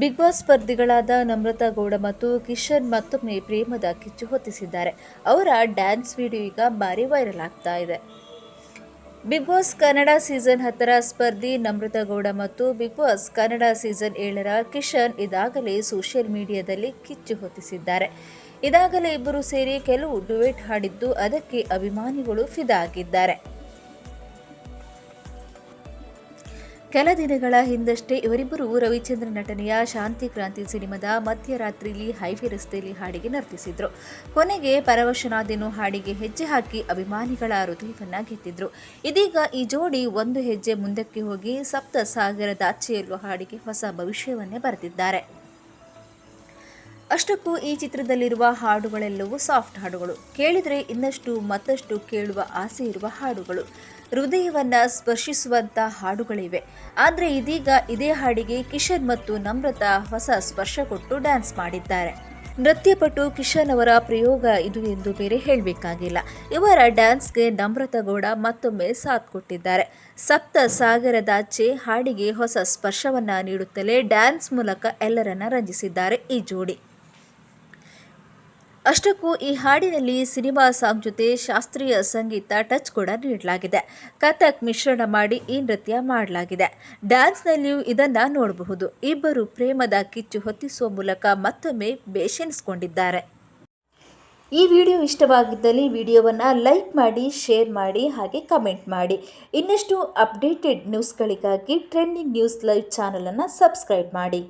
Big boss ಸ್ಪರ್ಧಿಗಳಾದ ನಮ್ರತಾ ಗೌಡ ಮತ್ತು ಕಿಶನ್ ಮತ್ತೊಮ್ಮೆ ಪ್ರೇಮದ ಕಿಚ್ಚು ಹೊತ್ತಿಸಿದ್ದಾರೆ. ಅವರ ಡ್ಯಾನ್ಸ್ ವಿಡಿಯೋ ಈಗ ಭಾರಿ ವೈರಲ್ ಆಗ್ತಾ ಇದೆ. ಬಿಗ್ ಬಾಸ್ ಕನ್ನಡ ಸೀಸನ್ ಹತ್ತರ ಸ್ಪರ್ಧಿ ನಮ್ರತಾ ಗೌಡ ಮತ್ತು ಬಿಗ್ ಬಾಸ್ ಕನ್ನಡ ಸೀಸನ್ ಏಳರ ಕಿಶನ್ ಇದಾಗಲೇ ಸೋಷಿಯಲ್ ಮೀಡಿಯಾದಲ್ಲಿ ಕಿಚ್ಚು ಹೊತ್ತಿಸಿದ್ದಾರೆ. ಇದಾಗಲೇ ಇಬ್ಬರು ಸೇರಿ ಕೆಲವು ಡುವೆಟ್ ಹಾಡಿದ್ದು ಅದಕ್ಕೆ ಅಭಿಮಾನಿಗಳು ಫಿದಾ ಆಗಿದ್ದಾರೆ. ಕೆಲ ದಿನಗಳ ಹಿಂದಷ್ಟೇ ಇವರಿಬ್ಬರು ರವಿಚಂದ್ರ ನಟನೆಯ ಶಾಂತಿ ಕ್ರಾಂತಿ ಸಿನಿಮಾದ ಮಧ್ಯರಾತ್ರಿಲಿ ಹೈವೇ ರಸ್ತೆಯಲ್ಲಿ ಹಾಡಿಗೆ ನರ್ತಿಸಿದ್ರು. ಕೊನೆಗೆ ಪರವಶನಾದಿನೂ ಹಾಡಿಗೆ ಹೆಜ್ಜೆ ಹಾಕಿ ಅಭಿಮಾನಿಗಳ ಹೃದಯವನ್ನ ಗೆದ್ದಿದ್ರು. ಇದೀಗ ಈ ಜೋಡಿ ಒಂದು ಹೆಜ್ಜೆ ಮುಂದಕ್ಕೆ ಹೋಗಿ ಸಪ್ತ ಸಾಗರದಾಚೆಯಲ್ಲೂ ಹಾಡಿಗೆ ಹೊಸ ಭವಿಷ್ಯವನ್ನೇ ಬರೆದಿದ್ದಾರೆ. ಅಷ್ಟಕ್ಕೂ ಈ ಚಿತ್ರದಲ್ಲಿರುವ ಹಾಡುಗಳೆಲ್ಲವೂ ಸಾಫ್ಟ್ ಹಾಡುಗಳು. ಕೇಳಿದರೆ ಇನ್ನಷ್ಟು ಮತ್ತಷ್ಟು ಕೇಳುವ ಆಸೆ ಇರುವ ಹಾಡುಗಳು. ಹೃದಯವನ್ನ ಸ್ಪರ್ಶಿಸುವಂಥ ಹಾಡುಗಳಿವೆ. ಆದರೆ ಇದೀಗ ಇದೇ ಹಾಡಿಗೆ ಕಿಶನ್ ಮತ್ತು ನಮ್ರತಾ ಹೊಸ ಸ್ಪರ್ಶ ಕೊಟ್ಟು ಡ್ಯಾನ್ಸ್ ಮಾಡಿದ್ದಾರೆ. ನೃತ್ಯಪಟು ಕಿಶನ್ ಅವರ ಪ್ರಯೋಗ ಇದು ಎಂದು ಬೇರೆ ಹೇಳಬೇಕಾಗಿಲ್ಲ. ಇವರ ಡ್ಯಾನ್ಸ್ಗೆ ನಮ್ರತಾ ಗೌಡ ಮತ್ತೊಮ್ಮೆ ಸಾಥ್ ಕೊಟ್ಟಿದ್ದಾರೆ. ಸಪ್ತ ಸಾಗರದಾಚೆ ಹಾಡಿಗೆ ಹೊಸ ಸ್ಪರ್ಶವನ್ನು ನೀಡುತ್ತಲೇ ಡ್ಯಾನ್ಸ್ ಮೂಲಕ ಎಲ್ಲರನ್ನ ರಂಜಿಸಿದ್ದಾರೆ ಈ ಜೋಡಿ. ಅಷ್ಟಕ್ಕೂ ಈ ಹಾಡಿನಲ್ಲಿ ಸಿನಿಮಾ ಸಾಂಗ್ ಜೊತೆ ಶಾಸ್ತ್ರೀಯ ಸಂಗೀತ ಟಚ್ ಕೂಡ ನೀಡಲಾಗಿದೆ. ಕಥಕ್ ಮಿಶ್ರಣ ಮಾಡಿ ಈ ನೃತ್ಯ ಮಾಡಲಾಗಿದೆ. ಡ್ಯಾನ್ಸ್ನಲ್ಲಿಯೂ ಇದನ್ನು ನೋಡಬಹುದು. ಇಬ್ಬರು ಪ್ರೇಮದ ಕಿಚ್ಚು ಹೊತ್ತಿಸುವ ಮೂಲಕ ಮತ್ತೊಮ್ಮೆ ಬೇಷೆನಿಸಿಕೊಂಡಿದ್ದಾರೆ ಈ ವಿಡಿಯೋ ಇಷ್ಟವಾಗಿದ್ದಲ್ಲಿ ವಿಡಿಯೋವನ್ನು ಲೈಕ್ ಮಾಡಿ, ಶೇರ್ ಮಾಡಿ, ಹಾಗೆ ಕಮೆಂಟ್ ಮಾಡಿ. ಇನ್ನಷ್ಟು ಅಪ್ಡೇಟೆಡ್ ನ್ಯೂಸ್ಗಳಿಗಾಗಿ ಟ್ರೆಂಡಿಂಗ್ ನ್ಯೂಸ್ ಲೈವ್ ಚಾನಲನ್ನು ಸಬ್ಸ್ಕ್ರೈಬ್ ಮಾಡಿ.